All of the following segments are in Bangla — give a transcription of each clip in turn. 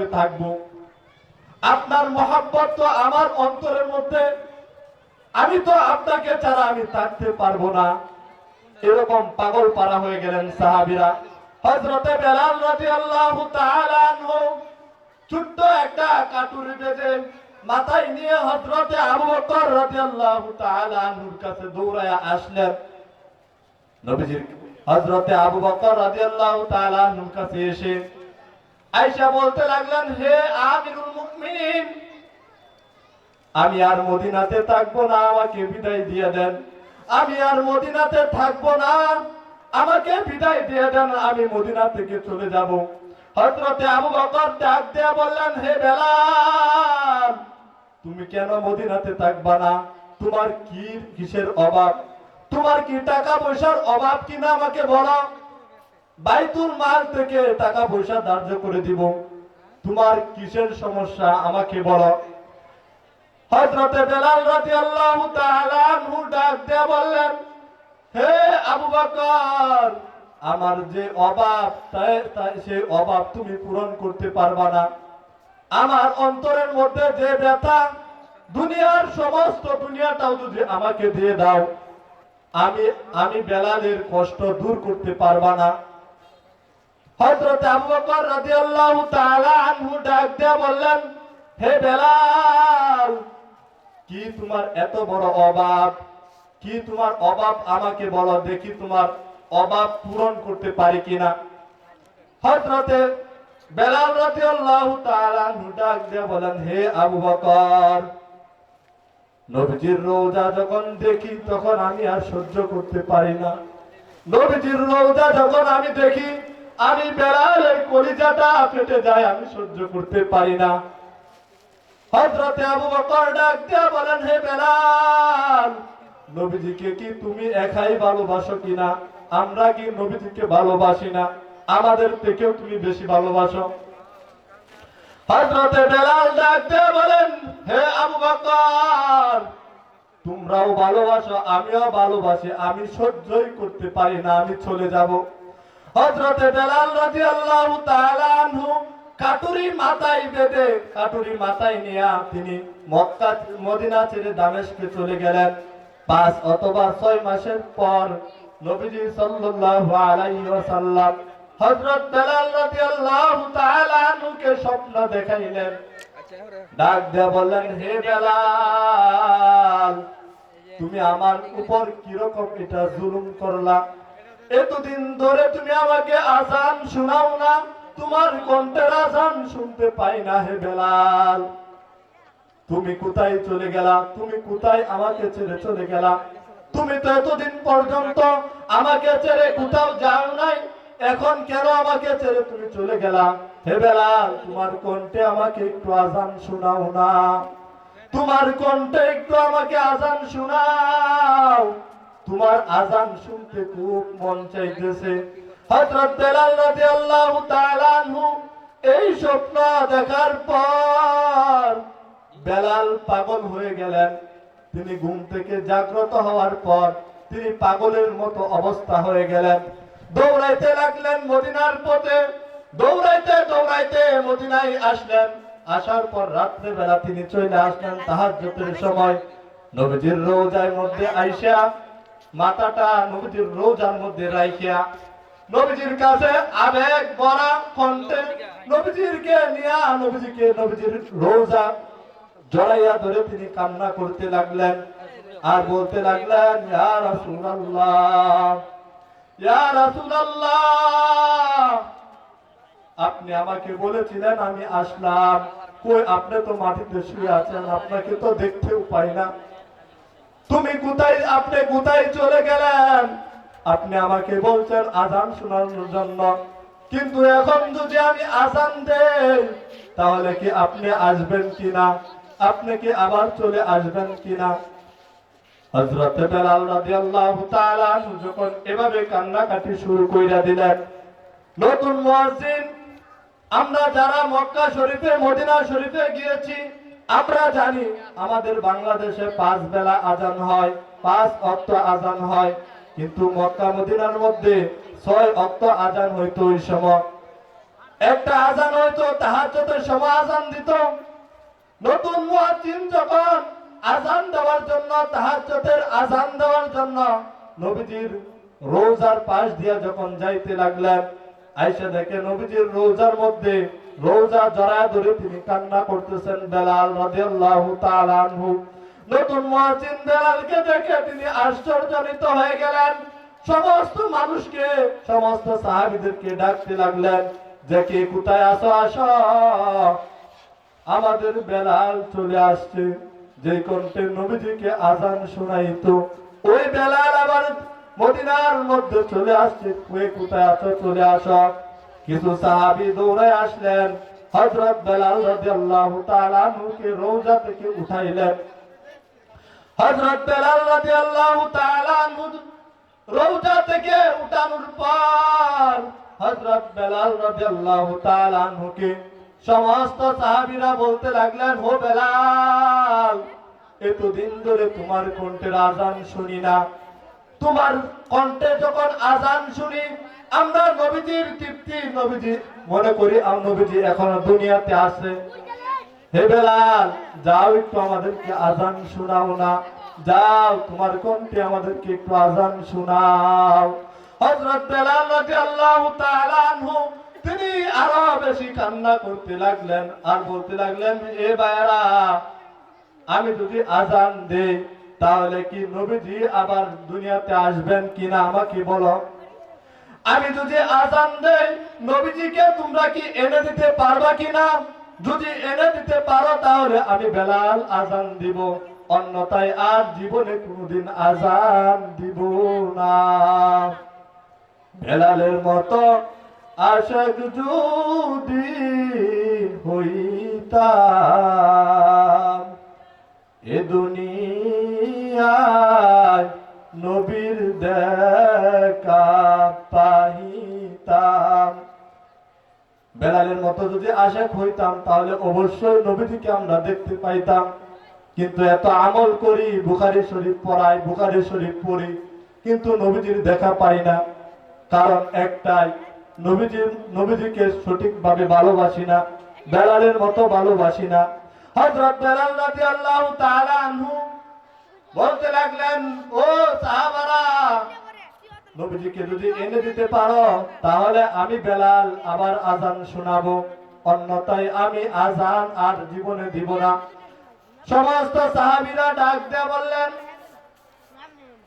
কীভাবে থাকব। আপনার মহাব্বত তো আমার অন্তরের মধ্যে। আমি তো আপনাকে ছাড়া আমি থাকতে পারব না। এরকম পাগল পারা হয়ে গেলেন সাহাবিরা। হজরতে বেলাল তাআলা আনহু ছোট্ট একটা কাটুরি বেজে মাথায় নিয়ে হজরতে আবু বকর রাদিয়াল্লাহু তাআলা আনহুর কাছে দৌড়ায়া আসলেন। নবীজির হজরতে আবু বকর রাদিয়াল্লাহু তাআলা আনহুর কাছে এসে আয়েশা বলতে লাগলেন, হে আমিরুল মুমিনিন, আমি আর মদিনাতে থাকব না, আমাকে বিদায় দিয়ে দেন। আমি আর মদিনাতে থাকব না, আমাকে বিদায় দিয়ে দেন, আমি মদিনা থেকে চলে যাব। হযরতে আবু বকর ডাক দিয়ে বললেন, হে বেলাল, তুমি কেন মদিনাতে থাকবা না? তোমার কি কিসের অভাব? তোমার কি টাকা পয়সার অভাব কিনা আমাকে বলো? বাইতুল মাল থেকে টাকা পয়সা ধার্য করে দিব। তোমার কিসের সমস্যা আমাকে বলো। বেলাল রাদিয়াল্লাহু তাআলা আনহু ডাক দিয়ে বললেন, হে আবু বকর, আমার যে তুমি পূরণ করতে না। আমার অন্তরের মধ্যে যে ব্যথা, দুনিয়ার সমস্ত দুনিয়াটাও যদি আমাকে দিয়ে দাও, আমি আমি বেলালের কষ্ট দূর করতে পারবা না। হযরত আবু বকর রাদিয়াল্লাহু তাআলা আনহু ডাক দিয়ে বললেন, হে বেলাল, কি তোমার এত বড় অভাব কি তোমার অভাব আমাকে বলো, দেখি তোমার অভাব পূরণ করতে পারি কিনা? হযরতে বেলাল রাদিয়াল্লাহু তাআলা আনহু ডাক দিয়ে বলেন হে আবু বকর, নবীজির রোজা যখন দেখি, তখন আমি আর সহ্য করতে পারি না। নবীজির রোজা যখন আমি দেখি আমি বেলালের কলিজাটা ফেটে যায়, আমি সহ্য করতে পারি না। হযরতে আবু বকর ডাক দিয়া বলেন, হে বেলাল নবীজিকে কি তুমি একাই ভালোবাসো কিনা? আমরা কি নবীজিকে ভালোবাসি না? আমাদের থেকেও তুমি বেশি ভালোবাসো। হযরতে বেলাল ডাক দিয়া বলেন, হে আবু বকর, তোমরাও ভালোবাসো, আমিও ভালোবাসি, আমি সহ্যই করতে পারি না, আমি চলে যাব। হযরতে বেলাল রাদিয়াল্লাহু তাআলা আনহু কাটুরি মাথায় বেঁধে, কাটুরি মাথায় নিয়ে তিনি মক্কা, মদিনা ছেড়ে দামেশকে চলে গেলেন। পাঁচ অথবা ছয় মাসের পর নবীজি সাল্লাল্লাহু আলাইহি ওয়াসাল্লাম হযরত বেলাল রাদিয়াল্লাহু তাআলা আনহুকে স্বপ্ন দেখাইলেন। ডাক দিয়ে বললেন, হে বেলাল, তুমি আমার উপর কীরকম এটা জুলুম করলা? এতদিন ধরে তুমি আমাকে আজান শোনাও না তোমার কণ্ঠের আজান শুনতে পাই না হে বেলাল। তুমি কোথায় চলে গেলা? তুমি কোথায় আমাকে ছেড়ে চলে গেলা? তুমি তো এতদিন পর্যন্ত আমাকে ছেড়ে কোথাও যাও নাই, এখন কেন আমাকে ছেড়ে তুমি চলে গেলা? হে বেলাল, তোমার কণ্ঠে আমাকে একটু আজান শোনাও না। তোমার কণ্ঠে একটু আমাকে আজান শোনাও। তোমার আজান শুনতে খুব মন চাইতেছে। হযরত বেলাল রাদিয়াল্লাহু তাআলা এই স্বপ্ন দেখার পর বেলাল পাগল হয়ে গেলেন। তিনি ঘুম থেকে জাগ্রত হওয়ার পর তিনি পাগলের মতো অবস্থা হয়ে গেলেন। দৌড়াইতে লাগলেন মদিনার পথে। দৌড়াইতে দৌড়াইতে মদিনায় আসলেন। আসার পর রাত্রে বেলা তিনি চলে আসলেন তাহাজ্জুদের সময়। নবীজির রোজার মধ্যে আইসা মাথাটা নবীজির রোজার মধ্যে রাইখিয়া, নবীজির কাছে আবেগ ভরা কণ্ঠে নবীজিরকে নিয়া নবীজিকে নবীজির রোজা জড়াইয়া ধরে তিনি কান্না করতে লাগলেন আর বলতে লাগলেন, ইয়া রাসূলুল্লাহ ইয়া রাসূলুল্লাহ, আপনি আমাকে বলেছিলেন আমি আসলাম। কই, আপনি তো মাটিতে শুয়ে আছেন, আপনাকে তো দেখতেও পাই না। তুমি কোথায়, আপনি কোথায় চলে গেলেন? আপনি আমাকে বলছেন আজান শোনানোর জন্য। কিন্তু এখন যদি আমি আজান দেই, তাহলে কি আপনি আসবেন কিনা? আপনি কি আবার চলে আসবেন কিনা? হযরত বেলাল রাদিয়াল্লাহু তাআলা যখন এভাবে কান্নাকাটি শুরু কইরা দিলেন, নতুন মুয়াজ্জিন, আমরা যারা মক্কা শরীফে, মদিনা শরীফে গিয়েছি আমরা জানি আমাদের বাংলাদেশে পাঁচ বেলা আজান হয়, পাঁচ অক্ত আজান হয়, কিন্তু মক্কা মদিনার মধ্যে ছয় অক্ত আজান হইতো ওই সময়। একটা আজান হয়তো তাহাজ্জুদের সময় আজান দিত। নতুন মুয়াজ্জিন যখন আজান দেওয়ার জন্য, তাহাজ্জুদের আজান দেওয়ার জন্য নবীজির রোজার পাশ দিয়া যখন যাইতে লাগলেন আয়েশা দেখে নবীজির রোজার মধ্যে, রোজা জড়ায় ধরে তিনি কান্না করতেছেন বেলাল রাদিয়াল্লাহু তাআলা আনহু। নতুন মুয়াজ্জিন বেলালকে দেখে তিনি আশ্চর্যজনিত হয়ে গেলেন। সমস্ত মানুষকে, সমস্ত সাহাবীদেরকে ডাকতে লাগলেন, যে কে কোথায় আসো আসো। আমাদের বেলাল চলে আসছে। যে কণ্ঠে নবীজিকে আজান শোনাইতো। ওই বেলাল আবার মদিনার মধ্যে চলে আসছে, কয়ে কোথায় আছো, চলে আসো। কিছু সাহাবি দৌড়ে আসলেন। হযরত বেলাল রাদিয়াল্লাহু তাআলা আনহুকে রওজা থেকে উঠাইলেন। হযরত বেলাল তাআলা আনহু রওজা থেকে উঠানোর পর হযরত বেলাল রাদিয়াল্লাহু তাআলা আনহুকে সমস্ত সাহাবীরা বলতে লাগলেন, ও বেলাল, এতদিন ধরে তোমার কণ্ঠের আজান শুনি না। তোমার কণ্ঠে যখন আজান শুনি, আমরা নবীজির তৃপ্তি, নবীজি মনে করি নবীজি এখনও দুনিয়াতে আছে। হে বেলাল, যাও একটু আমাদেরকে আজান শোনাও না। যাও, তোমার কণ্ঠে আমাদেরকে একটু আজান শোনাও। হযরত বেলাল রাদিয়াল্লাহু তাআলা আনহু, তিনি আরও বেশি কান্না করতে লাগলেন। আর বলতে লাগলেন, এ ভাইরা আমি যদি আজান দেই তাহলে কি নবীজি আবার দুনিয়াতে আসবেন কিনা আমাকে বলো? আমি যদি আজান দেই, নবীজিকে তোমরা কি এনে দিতে পারবা কিনা? যদি এনে দিতে পারো, তাহলে আমি বেলাল আজান দিব। অন্যথায় আর জীবনে কোনোদিন আজান দিব না। বেলালের মতো আশাক যদি হইতাম, এ দুনিয়ায় নবীর দেখা পাইতাম বেলালের মতো যদি আশেক হইতাম, তাহলে অবশ্যই নবীজিকে আমরা দেখতে পাইতাম। কিন্তু এত আমল করি বুখারি শরীফ পড়াই বুখারি শরীফ পড়ি, কিন্তু নবীজির দেখা পাই না। কারণ একটাই নবীজির নবীজিকে সঠিকভাবে ভালোবাসি না, বেলালের মতো ভালোবাসি না। হযরত বেলাল রাদিয়াল্লাহু তাআলা আনহু বলতে লাগলেন, ও সাহাবারা, নবীজিকে যদি এনে দিতে পারো, তাহলে আমি বেলাল আবার আজান শোনাবো। অন্যথায় আমি আজান আর জীবনে দিব না। সমস্ত সাহাবীরা ডাক দিয়ে বললেন,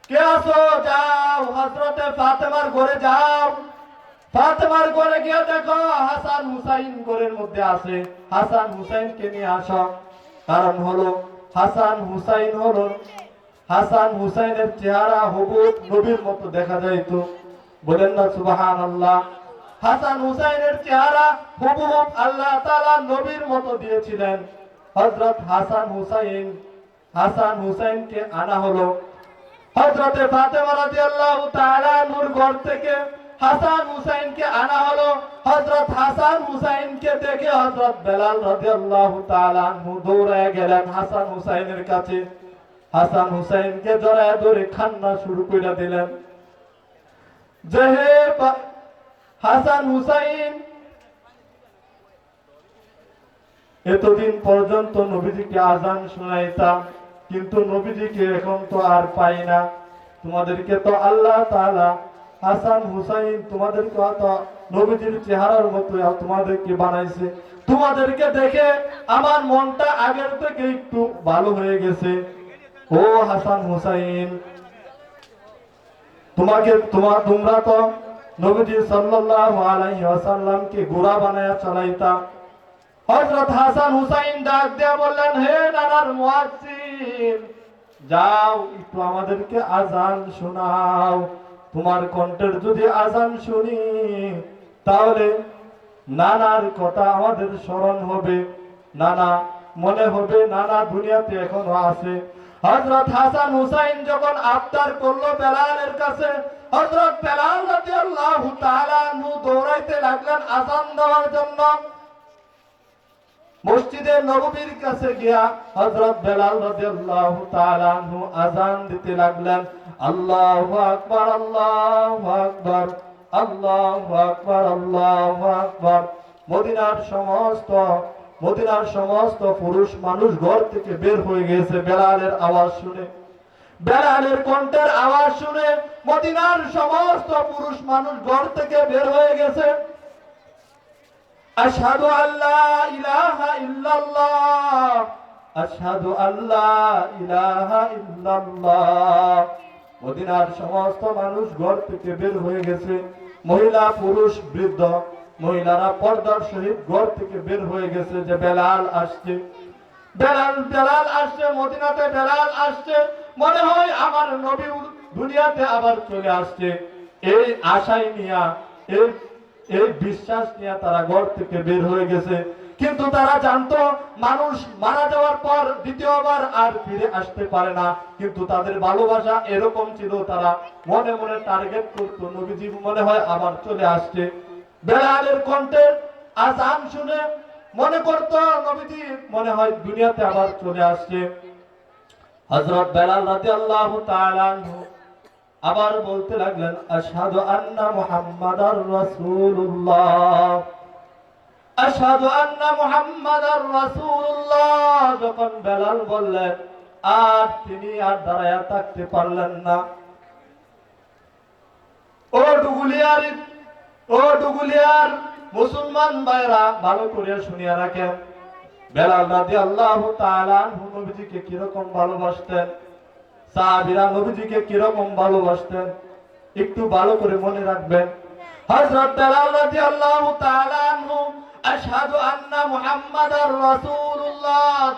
কে আসো যাও হজরতে ফাতেমার ঘরে যাও। ফাতেমার ঘরে গিয়ে দেখো, হাসান হুসাইন ঘরের মধ্যে আছে। হাসান হুসাইনকে নিয়ে আসো। কারণ হলো, হাসান হুসাইন হলো হাসান হুসাইনের চেহারা হুবুব নবীর মতো দেখা যাইতো। বলেন না সুবাহান আল্লাহ হাসান হুসাইনের চেহারা হুবুব আল্লাহ তাআলা নবীর মতো দিয়েছিলেন। হযরত হাসান হুসাইন, হাসান হুসাইনকে আনা হলো। হযরতে ফাতেমা রাদিয়াল্লাহু তাআলা নূর ঘর থেকে হাসান হুসাইনকে আনা হলো। হযরত হাসান হুসাইনকে দেখে হযরত বেলাল রাদিয়াল্লাহু তাআলা দৌড়ায় গেলেন হাসান হুসাইনের কাছে। হাসান হুসাইনকে জড়ায় ধরে কান্না শুরু করে দিলেন। হাসান হুসাইন এতদিন পর্যন্ত নবীজিকে আজান শোনাইতাম, কিন্তু নবীজিকে এখন তো আর পাই না। তোমাদেরকে তো আল্লাহ হাসান হুসাইন তোমাদেরকে তো নবীজির চেহারার মতো তোমাদেরকে বানাইছে। তোমাদেরকে দেখে আমার মনটা আগের থেকে একটু ভালো হয়ে গেছে। ও হাসান হুসাইন, তোমাকে, তোমার, তোমরা তো নবীজি সাল্লাল্লাহু আলাইহি ওয়াসাল্লামকে গোরা বানায়া চালাইতা। হযরত হাসান হুসাইন ডাক দিয়া বললেন, হে নানার মুয়াজ্জিন যাও একটু আমাদেরকে আজান শোনাও। তোমার কণ্ঠের যদি আজান শুনি, তাহলে নানার কথা আমাদের স্মরণ হবে। নানা, মনে হবে নানা দুনিয়াতে এখনও আছে। হযরত হাসান হুসাইন যখন আবদার করল বেলালের কাছে, হযরত বেলাল রাদিয়াল্লাহু তাআলা আনহু দৌড়াইতে লাগলেন আজান দেওয়ার জন্য। মসজিদে নববীর কাছে গিয়া হযরত বেলাল রাদিয়াল্লাহু তাআলা আনহু আজান দিতে লাগলেন। আল্লাহু আকবার আল্লাহু আকবার আল্লাহু আকবার আল্লাহু আকবার। মদিনার সমস্ত মদিনার সমস্ত পুরুষ মানুষ ঘর থেকে বের হয়ে গেছে বেলালের আওয়াজ শুনে। বেলালের কণ্ঠের আওয়াজ শুনে মদিনার সমস্ত পুরুষ মানুষ ঘর থেকে বের হয়ে গেছে। আশহাদু আল্লা ইলাহা ইল্লাল্লাহ। আশহাদু আল্লা ইলাহা ইল্লাল্লাহ। মদিনার সমস্ত মানুষ ঘর থেকে বের হয়ে গেছে। মহিলা, পুরুষ, বৃদ্ধ। মহিলারা পর্দার সহিত ঘর থেকে বের হয়ে গেছে যে বেলাল আসছে। বেলাল বেলাল আসছে, মদিনাতে বেলাল আসছে। মনে হয় আমার নবী দুনিয়াতে আবার চলে আসছে। এই আশাই নিয়া, এই এই বিশ্বাস নিয়ে তারা ঘর থেকে বের হয়ে গেছে। কিন্তু তারা জানতো মানুষ মারা যাওয়ার পর দ্বিতীয়বার আর ফিরে আসতে পারে না। কিন্তু তাদের ভালোবাসা এরকম ছিল তারা মনে মনে টার্গেট করতো। নবীজি মনে হয় আবার চলে আসছে। বেলালের কণ্ঠে আজান শুনে মনে করতো নবীজি, মনে হয় দুনিয়াতে আবার চলে আসছে। হযরত বেলাল রাদিয়াল্লাহু তাআলা আবার বলতে লাগলেন, আশহাদু আন্না মুহাম্মাদার রাসূলুল্লাহ। আশহাদু আন্না মুহাম্মাদার রাসূলুল্লাহ। যখন বেলাল বললেন, আর তিনি আর দাঁড়ায়া থাকতে পারলেন না। ও ডুগুলিয়ার ও ডুগুলিয়ার মুসলমান ভাইরা, ভালো করে শুনিয়া রাখেন। বেলাল তাআলা আনহু নবীজিকে কীরকম ভালোবাসতেন, সাহাবীরা নবীজিকে কীরকম ভালোবাসতেন, একটু ভালো করে মনে রাখবেন। হযরত বেলাল রাদিয়াল্লাহু তাআলা আনহু, আশহাদু আন্না মুহাম্মাদার রাসূলুল্লাহ।